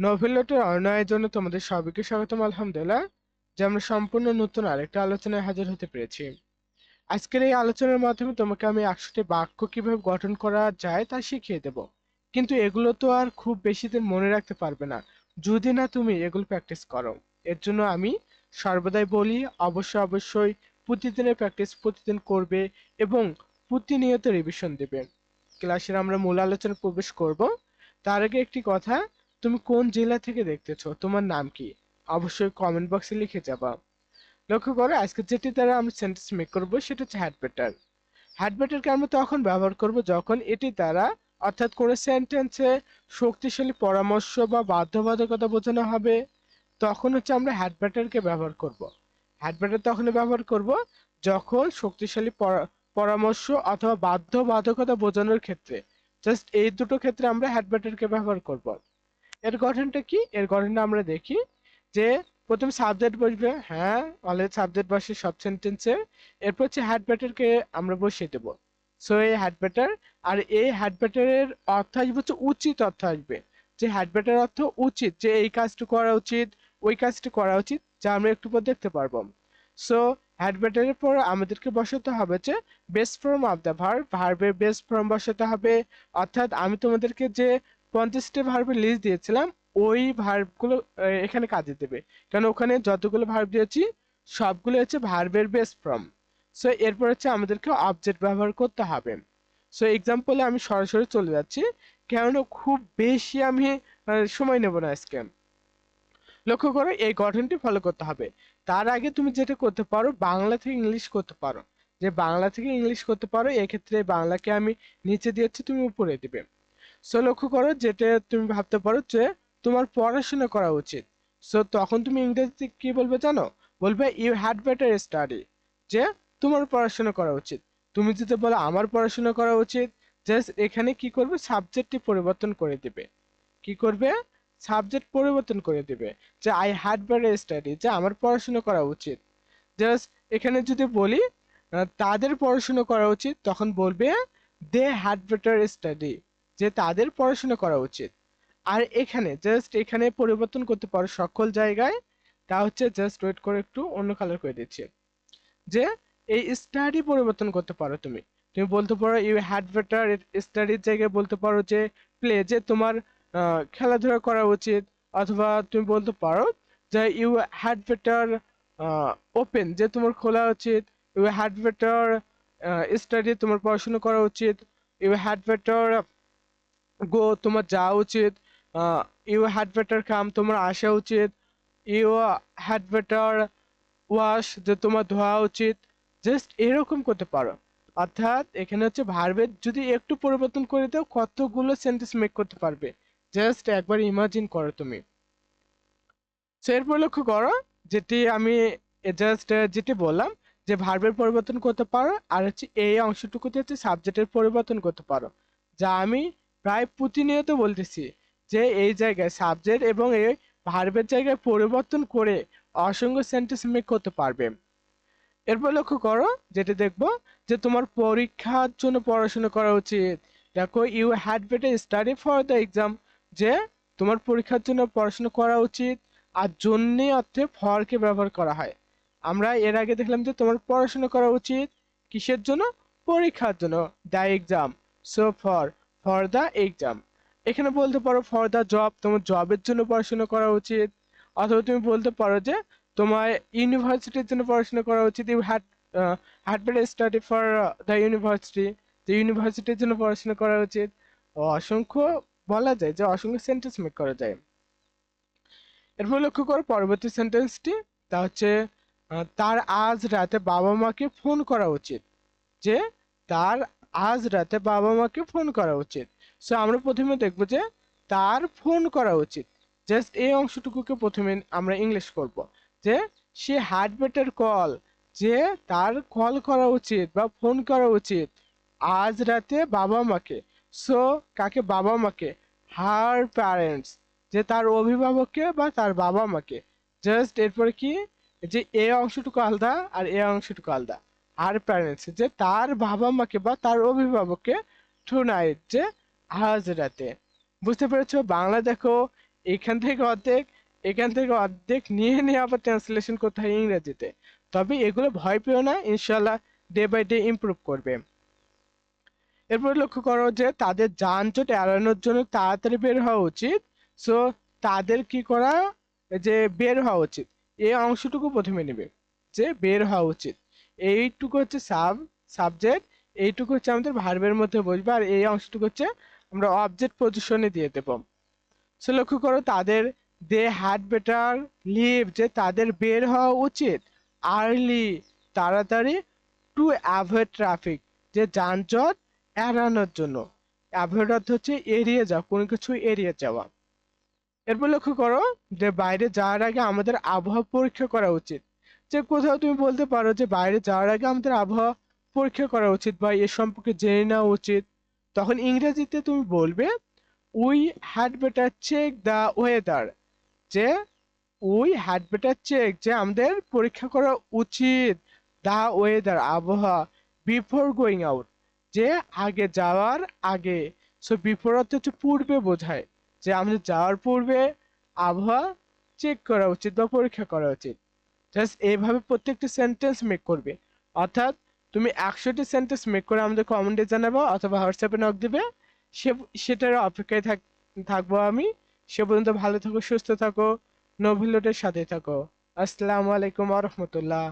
Novel নোটের অন্যায়ের জন্য তোমাদের সবাইকে স্বাগতম, আলহামদুলিল্লাহ, যে আমরা সম্পূর্ণ নতুন আরেকটা আলোচনায় হাজির হতে পেরেছি। আজকের এই আলোচনার মাধ্যমে তোমাকে আমি একশোটি বাক্য কীভাবে গঠন করা যায় তা শিখিয়ে দেব। কিন্তু এগুলো তো আর খুব বেশি দিন মনে রাখতে পারবে না। যদি না তুমি এগুলো প্র্যাকটিস করো, এর জন্য আমি সর্বদাই বলি, অবশ্যই অবশ্যই প্রতিদিনের প্র্যাকটিস প্রতিদিন করবে এবং প্রতিনিয়ত রিভিশন দেবে। ক্লাসের আমরা মূল আলোচনা প্রবেশ করব। তার আগে একটি কথা তুমি কোন জেলা থেকে দেখতেছো? তোমার নাম কি? অবশ্যই কমেন্ট বক্সে লিখে যাবা। লক্ষ্য করো, আজকে যেটি দ্বারা আমরা সেন্টেন্স মেক করব, সেটা হচ্ছে হ্যাড বেটার হ্যাড বেটারকে আমরা তখন ব্যবহার করব যখন এটি দ্বারা, অর্থাৎ কোনো সেন্টেন্সে শক্তিশালী পরামর্শ বা বাধ্যবাধকতা বোঝানো হবে, তখন হচ্ছে আমরা হ্যাড বেটারকে ব্যবহার করব। হ্যাড বেটার তখনই ব্যবহার করব যখন শক্তিশালী পরামর্শ অথবা বাধ্যবাধকতা বোঝানোর ক্ষেত্রে জাস্ট এই দুটো ক্ষেত্রে আমরা হ্যাড বেটারকে ব্যবহার করব। এর গঠনটা কি? এর গঠনটা আমরা দেখি যে প্রথম সাবজেক্ট বসবে হ্যাঁ অলরেডি সাবজেক্ট বসে সব সেন্টেন্সে এরপর হচ্ছে হ্যাড ব্যাটারকে আমরা বসিয়ে দেবো। সো এই হ্যাড ব্যাটার আর এই হ্যাড ব্যাটারের অর্থ আসবে হচ্ছে উচিত অর্থ আসবে। যে হ্যাড ব্যাটার অর্থ উচিত, যে এই কাজটা করা উচিত, ওই কাজটা করা উচিত, যা আমরা একটু পর দেখতে পারব। সো হ্যাড ব্যাটারের পর আমাদেরকে বসাতে হবে যে best form of the verb ভার্বের বেস্ট ফর্ম বসাতে হবে। অর্থাৎ আমি তোমাদেরকে যে পঞ্চাশটি ভার্বের লিস্ট দিয়েছিলাম, ওই ভার্বগুলো এখানে কাজে দেবে। কারণ ওখানে যতগুলো ভার্ব দিয়েছি, সবগুলো হচ্ছে ভার্বের বেস ফর্ম সো এরপর হচ্ছে আমাদেরকে অবজেক্ট ব্যবহার করতে হবে। সো এক্সাম্পলে আমি সরাসরি চলে যাচ্ছি। কেন খুব বেশি আমি সময় নেব না আজকে। লক্ষ্য করো, এই গঠনটি ফলো করতে হবে। তার আগে তুমি যেটা করতে পারো, বাংলা থেকে ইংলিশ করতে পারো। যে বাংলা থেকে ইংলিশ করতে পারো, এক্ষেত্রে বাংলাকে আমি নিচে দিয়েছি তুমি উপরে দিবে। সো লক্ষ্য করো যেটা তুমি ভাবতে পারো যে তোমার পড়াশোনা করা উচিত। সো তখন তুমি ইংরেজিতে কি বলবে জানো? বলবে ইউ হ্যাড বেটার স্টাডি যে তোমার পড়াশোনা করা উচিত। তুমি যদি বলো, আমার পড়াশোনা করা উচিত জাস্ট এখানে কি করবে? সাবজেক্টটি পরিবর্তন করে দিবে। কি করবে? সাবজেক্ট পরিবর্তন করে দিবে। যে আই হ্যাড বেটার স্টাডি যে, আমার পড়াশোনা করা উচিত। জাস্ট এখানে যদি বলি তাদের পড়াশোনা করা উচিত, তখন বলবে দে হ্যাড বেটার স্টাডি যে তাদের পড়াশোনা করা উচিত। আর এখানে জাস্ট এখানে পরিবর্তন করতে পারো সকল জায়গায়, তা হচ্ছে জাস্ট ওয়েট করে একটু অন্য কালার করে দিচ্ছি। যে এই স্টাডি পরিবর্তন করতে পারো তুমি। তুমি বলতে পারো ইউ হ্যাড বেটার স্টাডির জায়গায় বলতে পারো যে প্লে যে তোমার খেলাধুলা করা উচিত। অথবা তুমি বলতে পারো যে ইউ হ্যাড বেটার ওপেন যে তোমার খোলা উচিত। ইউ হ্যাড বেটার স্টাডি তোমার পড়াশোনা করা উচিত। ইউ হ্যাড বেটার গো, তোমার যাওয়া উচিত। ইউ হ্যাড বেটার কাম, তোমার আসা উচিত। ইউ হ্যাড বেটার ওয়াশ, যে তোমার ধোয়া উচিত। জাস্ট এরকম করতে পারো। অর্থাৎ এখানে হচ্ছে ভার্বের যদি একটু পরিবর্তন করে দাও, কতগুলো সেন্টেন্স মেক করতে পারবে? জাস্ট একবার ইমাজিন করো তুমি। সো এরপর লক্ষ্য করো, যেটি আমি জাস্ট যেটি বললাম, যে ভার্বের পরিবর্তন করতে পারো, আর হচ্ছে এই অংশটুকুতে হচ্ছে সাবজেক্টের পরিবর্তন করতে পারো। যা আমি প্রায় প্রতিনিয়ত বলতেছি যে এই জায়গায় সাবজেক্ট এবং এই ভার্বের জায়গায় পরিবর্তন করে অসংখ্য সেন্টেন্স মেক করতে পারবে। এরপর লক্ষ্য করো, যেটা দেখব যে তোমার পরীক্ষার জন্য পড়াশোনা করা উচিত। দেখো you had better study for the exam যে তোমার পরীক্ষার জন্য পড়াশোনা করা উচিত আর জন্যে অর্থে ফরকে ব্যবহার করা হয়। আমরা এর আগে দেখলাম যে তোমার পড়াশোনা করা উচিত কিসের জন্য? পরীক্ষার জন্য the exam so for for the exam এখানে বলতে পারো ফর দ্য জব তোমার জবের জন্য পড়াশোনা করা উচিত। অথবা তুমি বলতে পারো যে তোমার ইউনিভার্সিটির জন্য পড়াশোনা করা উচিত। You had had better study for the university যে ইউনিভার্সিটির জন্য পড়াশোনা করা উচিত। অসংখ্য বলা যায় যে অসংখ্য সেন্টেন্স মেক করা যায়। এরপর লক্ষ্য করো পরবর্তী সেন্টেন্সটি তা হচ্ছে তার আজ রাতে বাবা মাকে ফোন করা উচিত। যে তার আজ রাতে বাবা মাকে ফোন করা উচিত। সো আমরা প্রথমে দেখব যে তার ফোন করা উচিত। জাস্ট এই অংশটুকুকে প্রথমে আমরা ইংলিশ করব। যে সে হ্যাড বেটার কল যে তার কল করা উচিত বা ফোন করা উচিত আজ রাতে বাবা মাকে। সো কাকে? বাবা মাকে। হার প্যারেন্টস যে তার অভিভাবককে বা তার বাবা মাকে। জাস্ট এরপরে কি? যে এ অংশটুকু আলাদা আর এ অংশটুকু আলাদা। আর প্যারেন্টস যে তার বাবা মাকে বা তার অভিভাবককে টু যে আজ রাতে বুঝতে পেরেছ? বাংলা দেখো, এখান থেকে অর্ধেক, এখান থেকে অর্ধেক, নিয়ে নিয়ে আবার ট্রান্সলেশন করতে হয় ইংরেজিতে। তবে এগুলো ভয় পেও না ইনশাল্লাহ ডে বাই ডে ইমপ্রুভ করবে। এরপর লক্ষ্য করো যে তাদের যানজট এড়ানোর জন্য তাড়াতাড়ি বের হওয়া উচিত। সো তাদের কি করা? যে বের হওয়া উচিত। এই অংশটুকু প্রথমে নেবে। যে বের হওয়া উচিত। এইটুকু হচ্ছে সাব সাবজেক্ট এইটুকু হচ্ছে আমাদের ভার্বের মধ্যে বসবে, আর এই অংশটুকু হচ্ছে আমরা অবজেক্ট পজিশনে দিয়ে দেব। সো লক্ষ্য করো তাদের দে হ্যাড বেটার লিভ যে তাদের বের হওয়া উচিত আর্লি তাড়াতাড়ি টু অ্যাভয়েড ট্রাফিক যে যানজট এড়ানোর জন্য। অ্যাভয়েড অর্থ হচ্ছে এড়িয়ে যাওয়া, কোনো কিছু এড়িয়ে যাওয়া। এরপর লক্ষ্য করো যে বাইরে যাওয়ার আগে আমাদের আবহাওয়া পরীক্ষা করা উচিত। যে কোথাও তুমি বলতে পারো যে বাইরে যাওয়ার আগে আমাদের আবহাওয়া পরীক্ষা করা উচিত বা এ সম্পর্কে জেনে নেওয়া উচিত। তখন ইংরেজিতে তুমি বলবে we had better check the weather যে উই হ্যাড বেটার চেক যে আমাদের পরীক্ষা করা উচিত দ্য ওয়েদার আবহাওয়া বিফোর গোয়িং আউট যে আগে যাওয়ার আগে। সো বিফোর অর্থ হচ্ছে পূর্বে বোঝায়, যে আমাদের যাওয়ার পূর্বে আবহাওয়া চেক করা উচিত বা পরীক্ষা করা উচিত। জাস্ট এইভাবে প্রত্যেকটি সেন্টেন্স মেক করবে। অর্থাৎ তুমি একশোটি সেন্টেন্স মেক করে আমাদের কমেন্টে জানাব অথবা হোয়াটসঅ্যাপে নক দেবে। সে সেটার অপেক্ষায় থাক, থাকব আমি। সে পর্যন্ত ভালো থাকো, সুস্থ থাকো। নভিলোটের সাথে থাকো। আসসালামু আলাইকুম আ রহমতুল্লাহ।